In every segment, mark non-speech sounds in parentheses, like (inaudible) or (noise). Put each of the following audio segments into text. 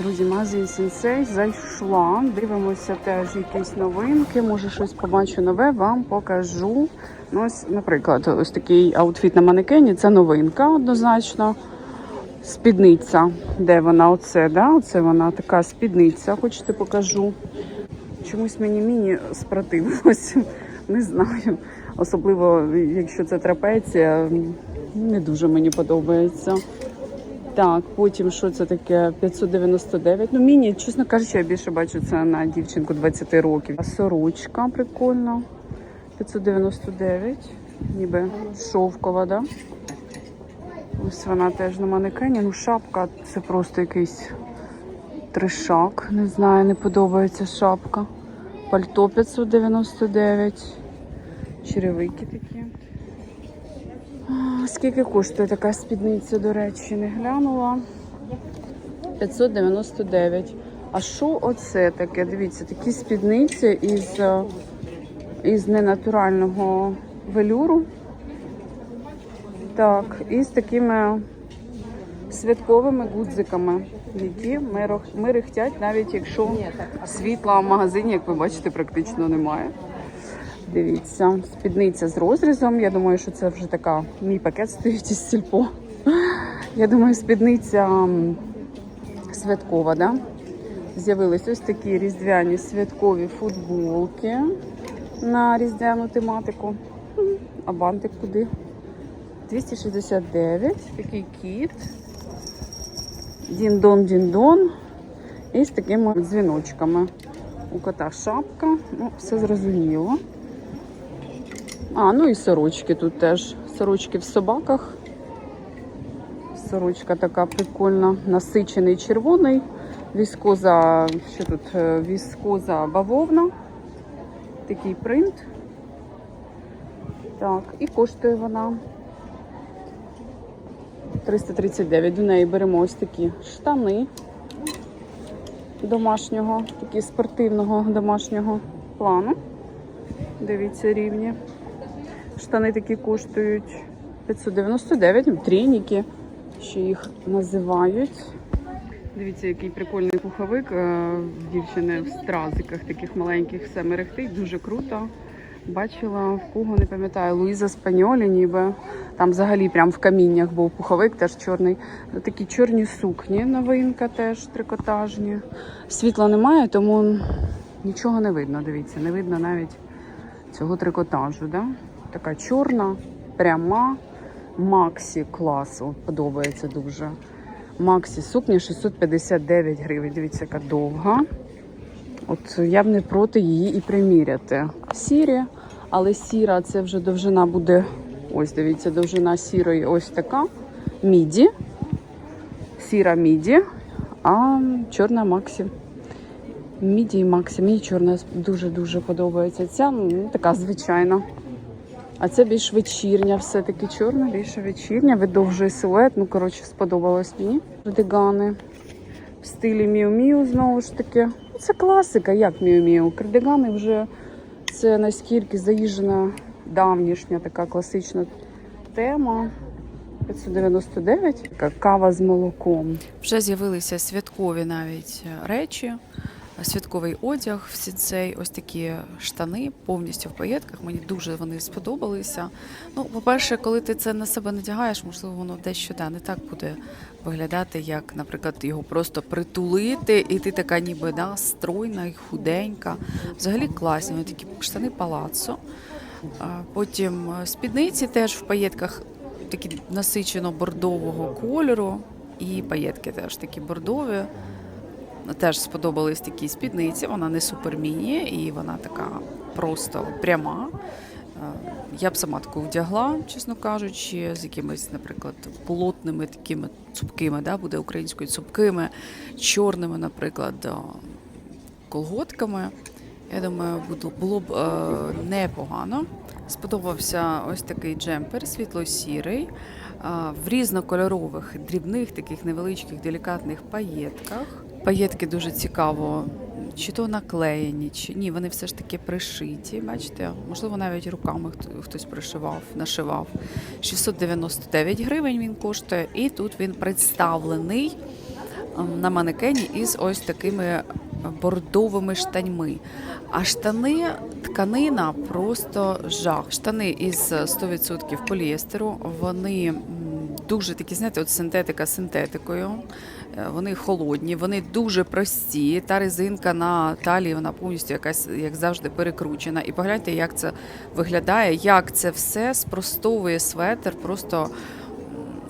Друзі, магазин Сенсей зайшла. Дивимося теж якісь новинки. Може, щось побачу нове, вам покажу. Ну, ось, наприклад, ось такий аутфіт на манекені це новинка однозначно. Спідниця. Де вона? Оце, да? Оце вона така спідниця. Хочете покажу. Чомусь мені міні спротивилось. Не знаю. Особливо, якщо це трапеція, не дуже мені подобається. Так, потім що це таке? 599. Ну, міні, чесно кажучи, я більше бачу це на дівчинку 20 років. Сорочка прикольна. 599. Ніби шовкова, да? Ось вона теж на манекені. Ну, шапка це просто якийсь тришак. Не знаю, не подобається шапка. Пальто 599. Черевики такі. А, Скільки коштує така спідниця, до речі, не глянула. 599. А що оце таке? Дивіться, такі спідниці із, е, із ненатурального велюру. Так, і з такими святковими гудзиками, які мерехтять, навіть якщо світла в магазині, як ви бачите, практично немає. Дивіться, спідниця з розрізом. Я думаю, що це вже така. Мій пакет стоїть із сільпо. Я думаю, спідниця святкова, да? З'явились ось такі різдвяні святкові футболки на різдвяну тематику. А бантик куди? 269. Такий кіт. Дін-дон, дін-дон. І з такими дзвіночками. У кота шапка. Ну, все зрозуміло. А, ну і сорочки тут теж. Сорочки в собаках. Сорочка така прикольна. Насичений червоний. Віскоза, що тут? Е, Віскоза бавовна. Такий принт. Так, і коштує вона 339. До неї беремо ось такі штани домашнього, такі спортивного домашнього плану. Дивіться рівні. Штани такі коштують 599, трійники, що їх називають. Дивіться, який прикольний пуховик е, дівчини в стразиках, таких маленьких, все мерехтить, дуже круто. Бачила в кого, не пам'ятаю, Луїза Спаньолі, ніби там взагалі прям в каміннях був пуховик, теж чорний. Такі чорні сукні, новинка теж трикотажні. Світла немає, тому нічого не видно. Дивіться, не видно навіть цього трикотажу. Да? Така чорна, пряма, Максі класу. Подобається дуже. Максі сукня 659 гривень. Дивіться, яка довга. От я б не проти її і приміряти. Сірі, але сіра це вже довжина буде. Ось, дивіться, довжина сірої ось така. Міді. Сіра міді, а чорна Максі. Міді і Максі. Мені чорна дуже-дуже подобається. Ця ну, така звичайна. А це більш вечірня, все-таки чорна, більше вечірня, видовжує силует. Ну, коротше, сподобалось мені. Кардигани в стилі Міу-Міу, знову ж таки. Ну, Це класика, як Міу-Міу. Кардигани вже це наскільки заїжджена давнішня така класична тема. 599, така кава з молоком. Вже з'явилися святкові навіть е, речі, святковий одяг, всі цей ось такі штани повністю в паєтках. Мені дуже вони сподобалися. Ну, по-перше, коли ти це на себе надягаєш, можливо, воно дещо да, не так буде виглядати, як, наприклад, його просто притулити, і ти така ніби да, стройна і худенька. Взагалі класні, вони такі штани палацо. Потім е, спідниці теж в паєтках такі насичено бордового кольору, і паєтки теж такі бордові. Теж сподобались такі спідниці. Вона не суперміні, і вона така просто пряма. Е, Я б сама таку вдягла, чесно кажучи, з якимись, наприклад, плотними такими цупкими, да, буде українською цупкими, чорними, наприклад, е, колготками. Я думаю, було б е, непогано. Сподобався ось такий джемпер, світло-сірий, е, в різнокольорових, дрібних, таких невеличких, делікатних паєтках. Паєтки дуже цікаво, чи то наклеєні, чи ні, вони все ж таки пришиті. Бачите, можливо, навіть руками хтось пришивав, нашивав. 699 гривень він коштує, і тут він представлений ем, на манекені із ось такими бордовими штаньми. А штани, тканина просто жах. Штани із 100% поліестеру. Вони дуже такі, знаєте, от синтетика синтетикою. Е, Вони холодні, вони дуже прості. Та резинка на талії вона повністю якась, як завжди, перекручена. І погляньте, як це виглядає, як це все спростовує светр, просто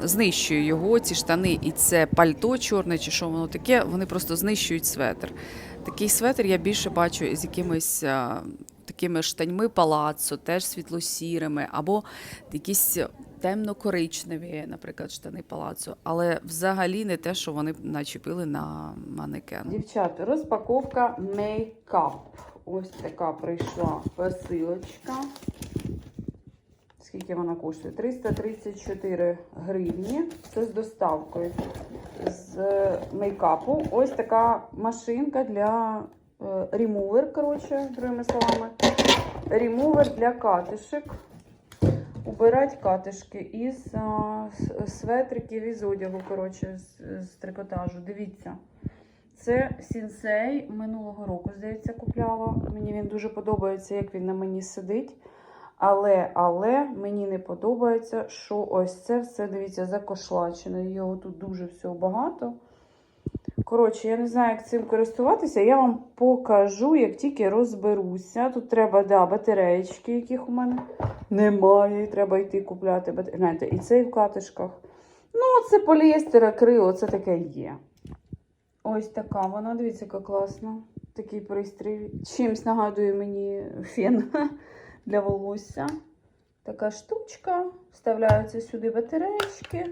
знищує його, ці штани, і це пальто чорне, чи що воно таке, вони просто знищують светр. Такий светр я більше бачу з якимись. а, Такими штаньми палацу, теж світло-сірими, або якісь темно-коричневі, наприклад, штани палацу, але взагалі не те, що вони начепили на манекен. Дівчата, розпаковка мейкап. Ось така прийшла посилочка. Скільки вона коштує? 334 гривні. Це з доставкою з мейкапу. Ось така машинка для е, ремувер, коротше, другими словами. Ремувер для катишек. Убирать катишки із а, светриків із одягу, коротше, з, з трикотажу. Дивіться. Це сінсей минулого року, здається, купляла. Мені він дуже подобається, як він на мені сидить. Але, але мені не подобається, що ось це все, дивіться, закошлачено. Його тут дуже всього багато. Коротше, я не знаю, як цим користуватися. Я вам покажу, як тільки розберуся. Тут треба, да, батареєчки, яких у мене немає. Треба йти купляти. Знаєте, і цей в катишках. Ну, це поліестер, акрил, це таке є. Ось така вона, дивіться, яка класна. Такий пристрій. Чимсь нагадує мені фен (laughs) для волосся. Така штучка. Вставляються сюди батареєчки.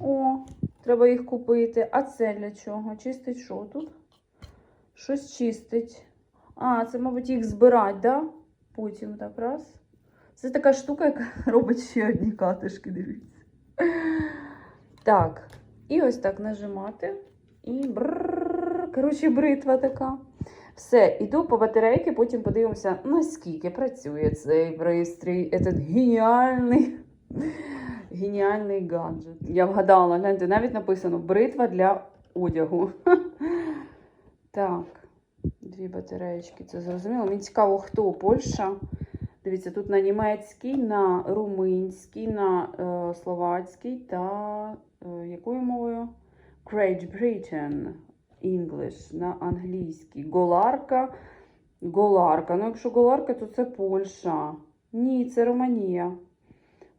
О, треба їх купити. А це для чого? Чистить що тут? Щось чистить. А, це, мабуть, їх збирати, да? Потім так раз. Це така штука, яка (laughs) робить ще одні катишки, дивіться. Так, і ось так нажимати. І брррр, коротше, бритва така. Все, іду по батарейки, потім подивимося, наскільки працює цей пристрій. Этот геніальний, геніальний гаджет. Я вгадала, гляньте, навіть написано бритва для одягу. (laughs) Так, дві батареєчки, це зрозуміло. Мені цікаво, хто Польща. Дивіться, тут на німецький, на румунський, на е, словацький та е, якою мовою? Great Britain English на англійській. Голарка. Голарка. Ну, якщо голарка, то це Польща. Ні, це Романія.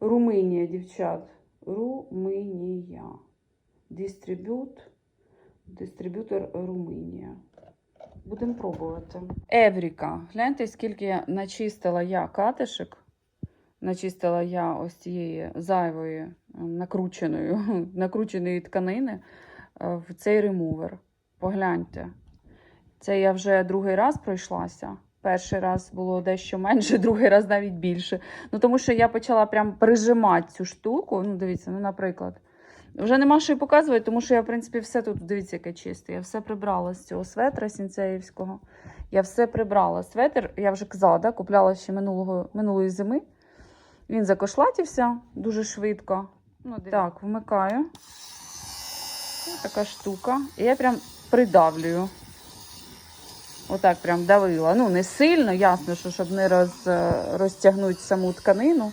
Румунія, дівчат. Румунія. Дистриб'ют. Дистриб'ютор Румунія. Будемо пробувати. Евріка. Гляньте, скільки начистила я катишек. Начистила я ось цієї зайвої накрученої, (laughs) накрученої тканини е, в цей ремувер. Погляньте. Це я вже другий раз пройшлася. Перший раз було дещо менше, (laughs) другий раз навіть більше. Ну, тому що я почала прям прижимати цю штуку. Ну, дивіться, ну, наприклад. Вже нема що й показувати, тому що я, в принципі, все тут, дивіться, яке чисте. Я все прибрала з цього светра сінцеївського. Я все прибрала. Светр, я вже казала, да, купляла ще минулого, минулої зими. Він закошлатився дуже швидко. Ну, так, вмикаю. Така штука. І я прям придавлюю. Отак прям давила. Ну, не сильно, ясно, що щоб не роз, розтягнути саму тканину.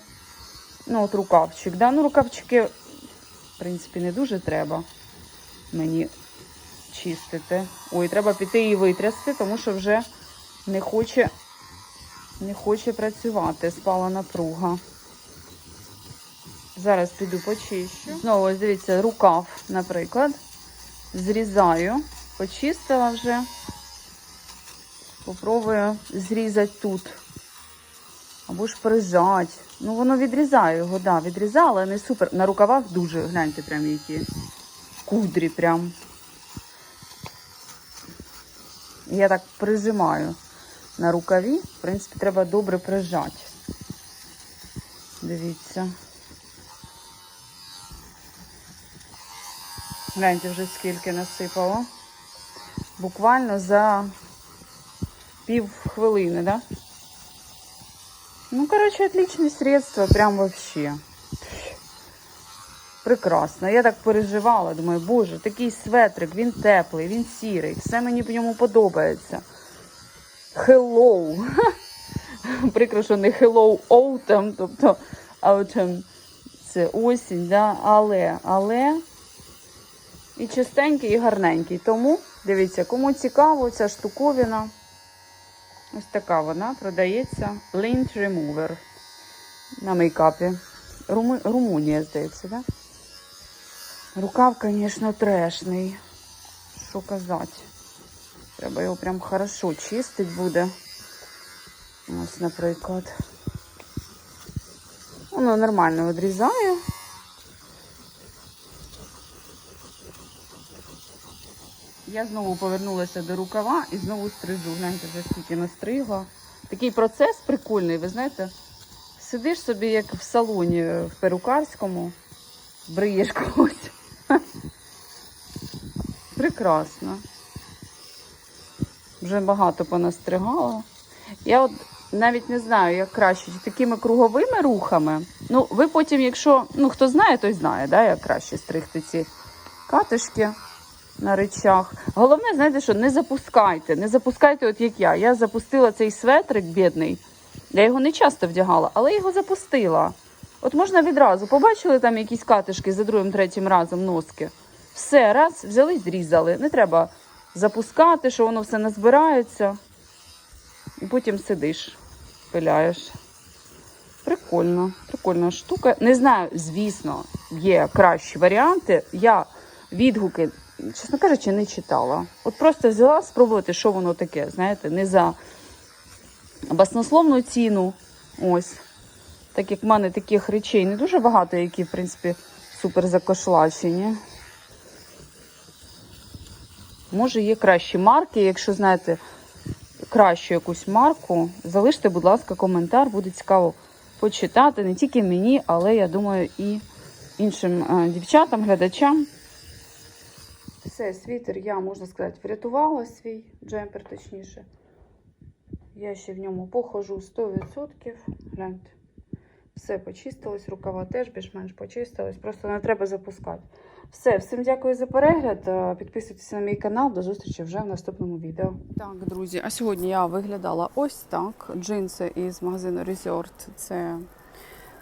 Ну, от рукавчик. Да? Ну, рукавчики, в принципі, не дуже треба мені чистити. Ой, треба піти і витрясти, тому що вже не хоче, не хоче працювати. Спала напруга. Зараз піду почищу. Знову ось дивіться, рукав, наприклад. Зрізаю. Почистила вже. Попробую зрізати тут. Або ж прижати. Ну, воно відрізає його, да, відрізала, але не супер. На рукавах дуже, гляньте, прям які кудрі прям. Я так прижимаю на рукаві. В принципі, треба добре прижати. Дивіться. Гляньте вже скільки насипало. Буквально за пів хвилини, да? Ну, короче, отличное средство, прям вообще. Прекрасно. Я так переживала. Думаю, боже, такий светрик, він теплий, він сірий, все мені в ньому подобається. Hello. (laughs) Прикро, що не hello autumn, тобто autumn це осінь, да? але, але і чистенький, і гарненький. Тому, дивіться, кому цікаво, ця штуковина. Ось така вона продається. Lint Remover на мейкапі. Руму... Румунія, здається, так? Рукав, звісно, трешний. Що казати? Треба його прям хорошо чистить буде. Ось, наприклад. Воно нормально відрізає. Я знову повернулася до рукава і знову стрижу. Гляньте, вже скільки настригла. Такий процес прикольний, ви знаєте. Сидиш собі, як в салоні в перукарському, бриєш (laughs) когось. Прекрасно. Вже багато понастригала. Я от навіть не знаю, як краще, такими круговими рухами. Ну, ви потім, якщо, ну хто знає, той знає, да, як краще стригти ці катишки на речах. Головне, знаєте, що не запускайте. Не запускайте, от як я. Я запустила цей светрик бідний. Я його не часто вдягала, але його запустила. От можна відразу. Побачили там якісь катишки за другим, третім разом носки. Все, раз, взяли, зрізали. Не треба запускати, що воно все назбирається. І потім сидиш, пиляєш. Прикольно, прикольна штука. Не знаю, звісно, є кращі варіанти. Я відгуки, чесно кажучи, не читала. От просто взяла спробувати, що воно таке. Знаєте, не за баснословну ціну. Ось. Так як в мене таких речей не дуже багато, які, в принципі, супер закошлачені. Може, є кращі марки. Якщо знаєте кращу якусь марку, залиште, будь ласка, коментар. Буде цікаво почитати. Не тільки мені, але я думаю, і іншим е, дівчатам, глядачам. Все, світер я, можна сказати, врятувала свій джемпер, точніше. Я ще в ньому похожу 100%. Гляньте. Все почистилось, рукава теж більш-менш почистились. Просто не треба запускати. Все, всім дякую за перегляд. Е, Підписуйтесь на мій канал. До зустрічі вже в наступному відео. Так, друзі, а сьогодні я виглядала ось так. Джинси із магазину Resort. Це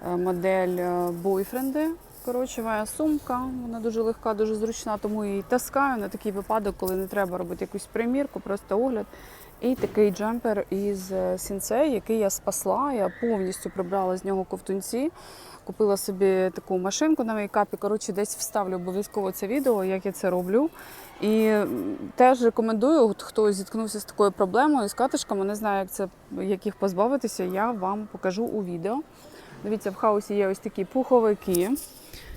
е, модель е, бойфренди. Коротше, моя сумка. Вона дуже легка, дуже зручна, тому її таскаю на такий випадок, коли не треба робити якусь примірку, просто огляд. І такий джемпер із сінцей, який я спасла. Я повністю прибрала з нього ковтунці. Купила собі таку машинку на мейкапі. Коротше, десь вставлю обов'язково це відео, як я це роблю. І теж рекомендую, хто зіткнувся з такою проблемою, з катишками, не знаю, як це як їх позбавитися, я вам покажу у відео. Дивіться, в хаусі є ось такі пуховики.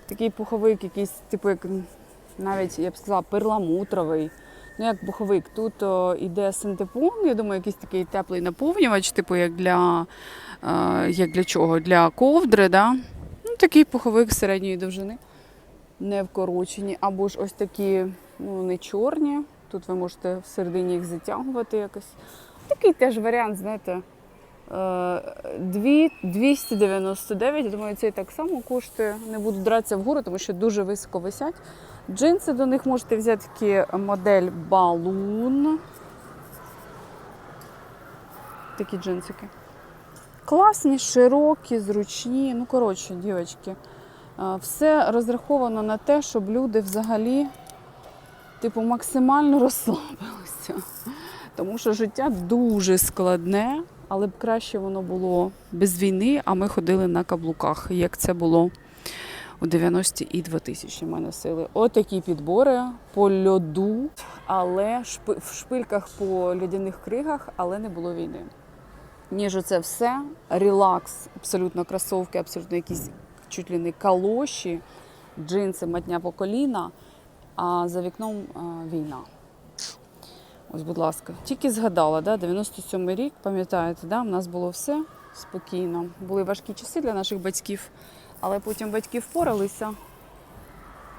Такий пуховик, якийсь, типу, як навіть я б сказала, перламутровий. Ну, як пуховик. Тут о, іде синтепон, я думаю, якийсь такий теплий наповнювач, типу, як для, е, як для чого? Для ковдри, да? Ну, такий пуховик середньої довжини, не вкорочені. Або ж ось такі, ну, не чорні. Тут ви можете всередині їх затягувати якось. Такий теж варіант, знаєте. Е, 299, я думаю, цей так само коштує. Не буду дратися вгору, тому що дуже високо висять. Джинси до них можете взяти модель Balloon. Такі джинсики. Класні, широкі, зручні. Ну, коротше, дівчатки, е, все розраховано на те, щоб люди взагалі, типу, максимально (laughs) розслабилися. Тому що життя дуже складне, але б краще воно було без війни, а ми ходили на каблуках, як це було у 90-ті і 2000 ми носили. Отакі підбори по льоду, але в шпильках по льодяних кригах, але не було війни. Ніж оце все, релакс, абсолютно кросовки, абсолютно якісь чуть ли не калоші, джинси, матня по коліна, а за вікном а, війна. Ось, будь ласка, тільки згадала, да, 97-й рік, пам'ятаєте, да, в нас було все спокійно. Були важкі часи для наших батьків, але потім батьки впоралися.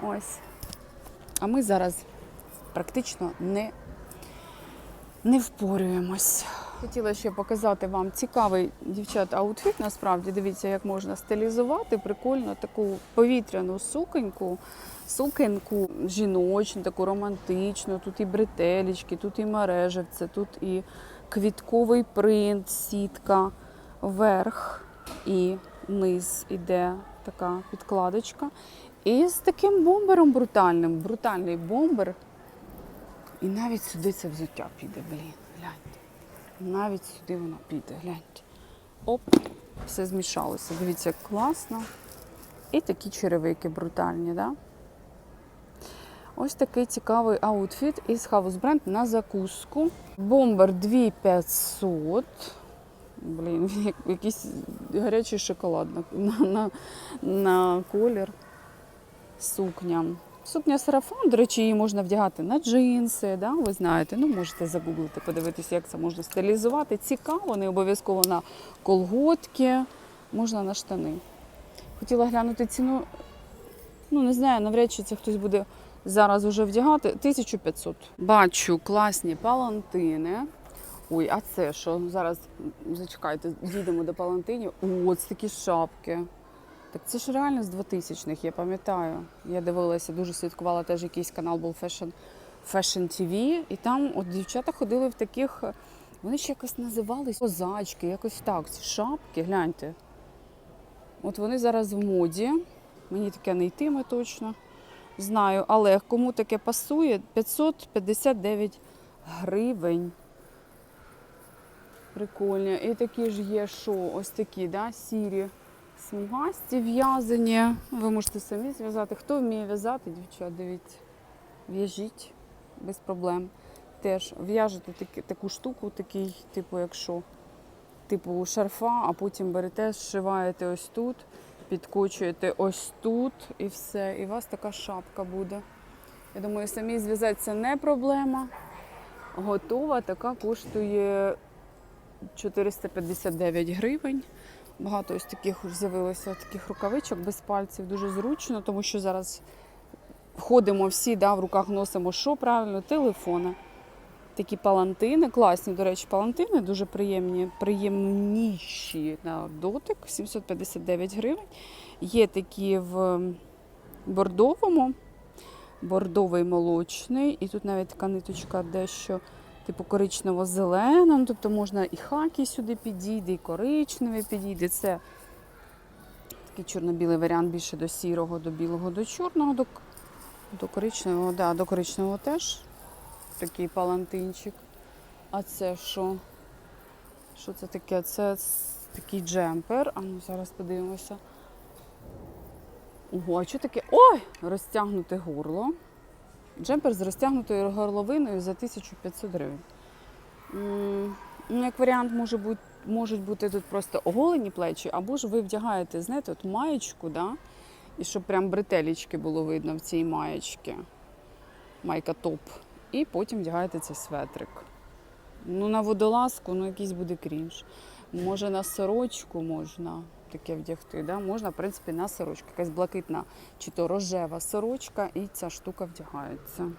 Ось. А ми зараз практично не, не впорюємось. Хотіла ще показати вам цікавий дівчат аутфіт. Насправді дивіться, як можна стилізувати прикольно таку повітряну суконьку, сукенку жіночну, таку романтичну. Тут і бретелечки, тут і мережевце, тут і квітковий принт, сітка, верх і низ іде така підкладочка. І з таким бомбером брутальним. Брутальний бомбер. І навіть сюди це взуття піде, блін. Навіть сюди воно піде, гляньте. Оп, все змішалося. Дивіться, як класно. І такі черевики брутальні, да? Ось такий цікавий аутфіт із House Brand на закуску. Бомбер 2500. Блін, (laughs) якийсь гарячий шоколад на, на, на колір. Сукня. Сукня сарафан, до речі, її можна вдягати на джинси, да? ви знаєте, ну можете загуглити, подивитися, як це можна стилізувати. Цікаво, не обов'язково на колготки, можна на штани. Хотіла глянути ціну, ну не знаю, навряд чи це хтось буде зараз уже вдягати. 1500. Бачу класні палантини. Ой, а це що? Зараз зачекайте, дійдемо до палантинів. О, це такі шапки. Так це ж реально з 2000-х, я пам'ятаю. Я дивилася, дуже слідкувала теж якийсь канал був Fashion, Fashion TV, і там от дівчата ходили в таких, вони ще якось називались козачки, якось так. Ці шапки, гляньте. От вони зараз в моді. Мені таке не йтиме точно. Знаю, але кому таке пасує, 559 гривень. Прикольні. І такі ж є, що ось такі, да, сірі смугасті в'язані. Ви можете самі зв'язати. Хто вміє в'язати, дівчат, дивіться. В'яжіть без проблем. Теж в'яжете таку штуку, такий, типу, якщо типу шарфа, а потім берете, зшиваєте ось тут, підкочуєте ось тут і все. І у вас така шапка буде. Я думаю, самі зв'язати це не проблема. Готова, така коштує 459 гривень. Багато ось таких з'явилося таких рукавичок без пальців. Дуже зручно, тому що зараз входимо всі, да, в руках носимо що правильно? Телефони. Такі палантини, класні, до речі, палантини, дуже приємні, приємніші на дотик, 759 гривень. Є такі в бордовому, бордовий молочний, і тут навіть така ниточка дещо типу коричнево-зелена. Ну, тобто можна і хакі сюди підійде, і коричневий підійде. Це такий чорно-білий варіант більше до сірого, до білого, до чорного, до, до коричневого, да, до коричневого теж такий палантинчик. А це що? Що це таке? Це такий джемпер. А ну зараз подивимося. Ого, а що таке? Ой! Розтягнуте горло. Джемпер з розтягнутою горловиною за 1500 гривень. Ну, як варіант, може бути, можуть бути тут просто оголені плечі, або ж ви вдягаєте, знаєте, от маєчку, да? і щоб прям бретелічки було видно в цій маєчці. Майка топ. І потім вдягаєте цей светрик. Ну, на водолазку, ну якийсь буде крінж. Може на сорочку можна таке вдягти. Да? Можна, в принципі, на сорочку. Якась блакитна чи то рожева сорочка, і ця штука вдягається.